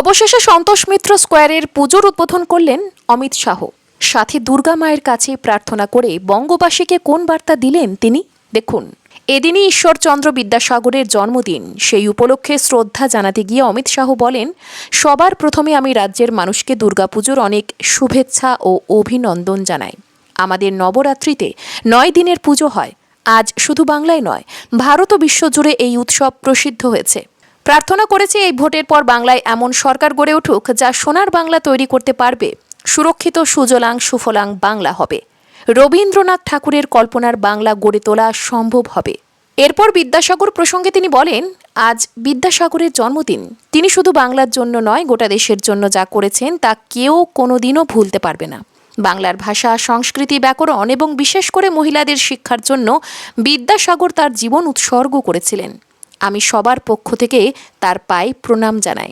অবশেষে সন্তোষ মিত্র স্কোয়ারের পুজোর উদ্বোধন করলেন অমিত শাহ। সাথে দুর্গা মায়ের কাছে প্রার্থনা করে বঙ্গবাসীকে কোন বার্তা দিলেন তিনি? দেখুন, এদিনই ঈশ্বরচন্দ্র বিদ্যাসাগরের জন্মদিন। সেই উপলক্ষে শ্রদ্ধা জানাতে গিয়ে অমিত শাহ বলেন, সবার প্রথমে আমি রাজ্যের মানুষকে দুর্গাপুজোর অনেক শুভেচ্ছা ও অভিনন্দন জানাই। আমাদের নবরাত্রিতে নয় দিনের পুজো হয়। আজ শুধু বাংলায় নয়, ভারত ও বিশ্বজুড়ে এই উৎসব প্রসিদ্ধ হয়েছে। প্রার্থনা করেছে এই ভোটের পর বাংলায় এমন সরকার গড়ে উঠুক যা সোনার বাংলা তৈরি করতে পারবে। সুরক্ষিত সুজলাং সুফলাং বাংলা হবে। রবীন্দ্রনাথ ঠাকুরের কল্পনার বাংলা গড়ে তোলা সম্ভব হবে। এরপর বিদ্যাসাগর প্রসঙ্গে তিনি বলেন, আজ বিদ্যাসাগরের জন্মদিন। তিনি শুধু বাংলার জন্য নয়, গোটা দেশের জন্য যা করেছেন তা কেউ কোনোদিনও ভুলতে পারবে না। বাংলার ভাষা, সংস্কৃতি, ব্যাকরণ এবং বিশেষ করে মহিলাদের শিক্ষার জন্য বিদ্যাসাগর তার জীবন উৎসর্গ করেছিলেন। আমি সবার পক্ষ থেকে তার পায়ে প্রণাম জানাই।